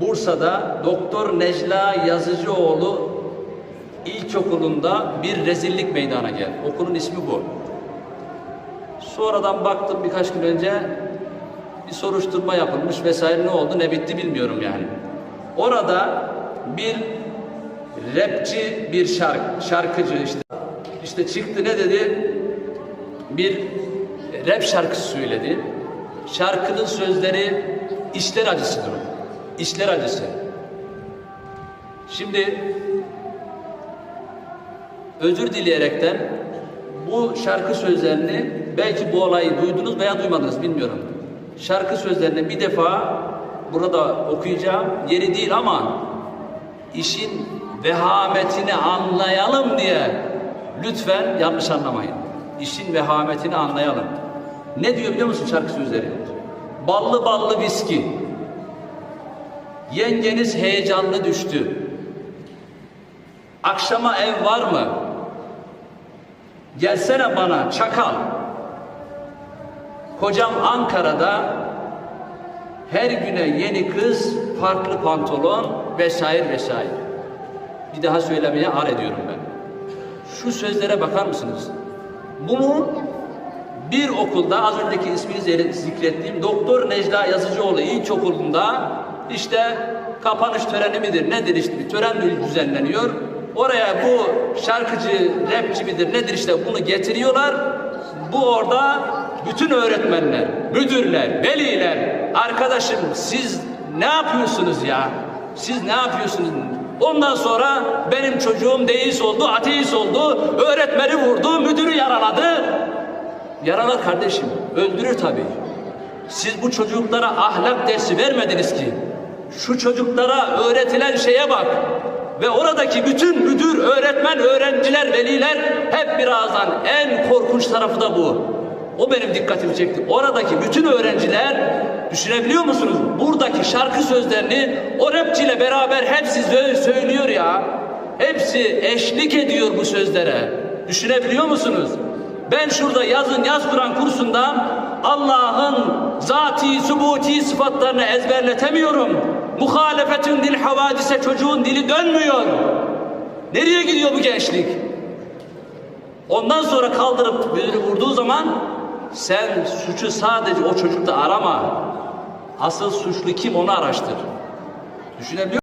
Bursa'da Doktor Necla Yazıcıoğlu İlkokulu'nda bir rezillik meydana geldi. Okulun ismi bu. Sonradan baktım birkaç gün önce bir soruşturma yapılmış vesaire ne oldu ne bitti bilmiyorum yani. Orada bir rapçi bir şark, şarkıcı işte işte çıktı ne dedi? Bir rap şarkısı söyledi. Şarkının sözleri işler acısıdır. o. İşler acısı. Şimdi özür dileyerekten bu şarkı sözlerini belki bu olayı duydunuz veya duymadınız bilmiyorum. Şarkı sözlerini bir defa burada okuyacağım. Yeri değil ama işin vehametini anlayalım diye lütfen yanlış anlamayın. İşin vehametini anlayalım. Ne diyor biliyor musun şarkı sözleri? Ballı ballı viski. Yengeniz heyecanlı düştü. Akşama ev var mı? Gelsene bana çakal. Kocam Ankara'da her güne yeni kız, farklı pantolon vesaire vesaire. Bir daha söylemeye ar ediyorum ben. Şu sözlere bakar mısınız? Bunu bir okulda az önceki ismini zikrettiğim Doktor Necla Yazıcıoğlu İlkokulu'nda işte kapanış töreni midir nedir işte bir tören düzenleniyor. Oraya bu şarkıcı, rapçi midir nedir işte bunu getiriyorlar. Bu orada bütün öğretmenler, müdürler, veliler, arkadaşım siz ne yapıyorsunuz ya? Siz ne yapıyorsunuz? Ondan sonra benim çocuğum deist oldu, ateist oldu, öğretmeni vurdu, müdürü yaraladı. Yaralar kardeşim, öldürür tabii. Siz bu çocuklara ahlak dersi vermediniz ki. Şu çocuklara öğretilen şeye bak. Ve oradaki bütün müdür, öğretmen, öğrenciler, veliler hep birazdan en korkunç tarafı da bu. O benim dikkatimi çekti. Oradaki bütün öğrenciler düşünebiliyor musunuz? Buradaki şarkı sözlerini o rapçiyle beraber hepsi sö- söylüyor ya. Hepsi eşlik ediyor bu sözlere. Düşünebiliyor musunuz? Ben şurada yazın yaz Kur'an kursunda Allah'ın zati, subuti sıfatlarını ezberletemiyorum. Muhalefetin dil havadise çocuğun dili dönmüyor. Nereye gidiyor bu gençlik? Ondan sonra kaldırıp müdürü vurduğu zaman sen suçu sadece o çocukta arama. Asıl suçlu kim onu araştır. Düşünebiliyor